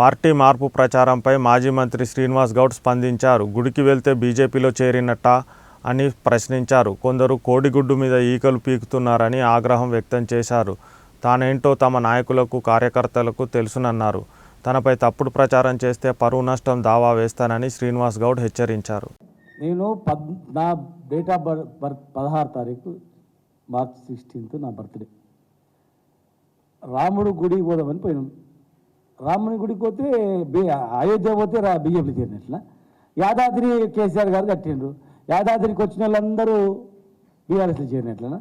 Party మార్పు ప్రచారంపై మాజీ మంత్రి శ్రీనివాస్ గౌడ్ స్పందించారు. గుడికి వెళ్తే బీజేపీలో చేరినట్ట అని ప్రశ్నించారు. కొందరు కోడిగుడ్డు మీద ఈకలు పీకుతున్నారని ఆగ్రహం వ్యక్తం చేశారు. తానేంటో తమ నాయకులకు కార్యకర్తలకు తెలుసునన్నారు. తనపై తప్పుడు ప్రచారం చేస్తే పరువు నష్టం దావా వేస్తానని శ్రీనివాస్ గౌడ్ హెచ్చరించారు. నేను పద్ నా డేట్ ఆఫ్ బర్త్ పదహారు తారీఖు మార్చ్ సిక్స్టీన్త్ నా బర్త్డే. రాముడు గుడి పోదామని పోయినాం. రాముని గుడికి పోతే బి అయోధ్య పోతే రా బీజేపీ చేరినట్ల యాదాద్రి కేసీఆర్ గారు కట్టిండ్రు. యాదాద్రికి వచ్చిన వాళ్ళందరూ బీఆర్ఎస్లో చేరినట్లనా?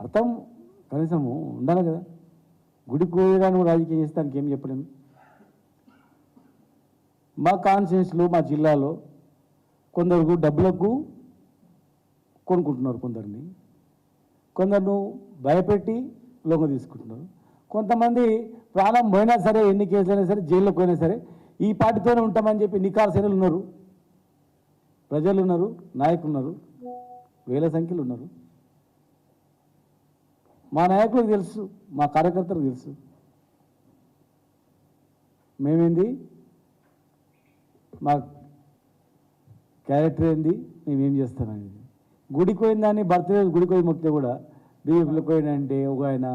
అర్థం కనీసము ఉండాలి కదా. గుడికి పోయడానికి రాజకీయం చేస్తే దానికి ఏం చెప్పలేము మా కాన్స్టిట్యూన్స్లో మా జిల్లాలో కొందరు డబ్బులకు కొనుక్కుంటున్నారు కొందరిని. కొందరు భయపెట్టి లొంగ తీసుకుంటున్నారు. కొంతమంది ప్రాణం పోయినా సరే ఎన్ని కేసులైనా సరే జైల్లోకి పోయినా సరే ఈ పార్టీతోనే ఉంటామని చెప్పి నికార్సైనలు ఉన్నారు. ప్రజలు ఉన్నారు నాయకులు ఉన్నారు వేల సంఖ్యలో ఉన్నారు. మా నాయకులకు తెలుసు మా కార్యకర్తలకు తెలుసు. మేమేంది? మా క్యారెక్టర్ ఏంది? మేమేం చేస్తామనేది గుడికి పోయిందని బర్త్డే గుడికి పోయి మొక్కితే కూడా బీజేపీలో పోయినంటే ఒక ఆయన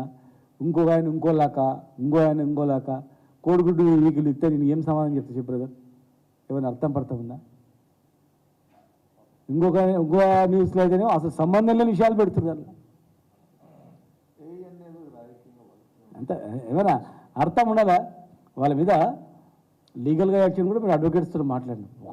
ఇంకొక ఆయన ఇంకోలాక ఇంకో ఆయన ఇంకోలాక కోడిగుడ్డు వీకులు ఇస్తే నేను ఏం సమాధానం చెప్తా చెప్పు బ్రదర్ ఏమైనా అర్థం పడతా ఉందా ఇంకొక ఇంకో న్యూస్లో అయితేనే అసలు సంబంధం లేని విషయాలు పెడుతున్నారు. అంత ఏమైనా అర్థం ఉండాలా? వాళ్ళ మీద లీగల్గా యాక్షన్ కూడా మీరు అడ్వకేట్స్తో మాట్లాడినాం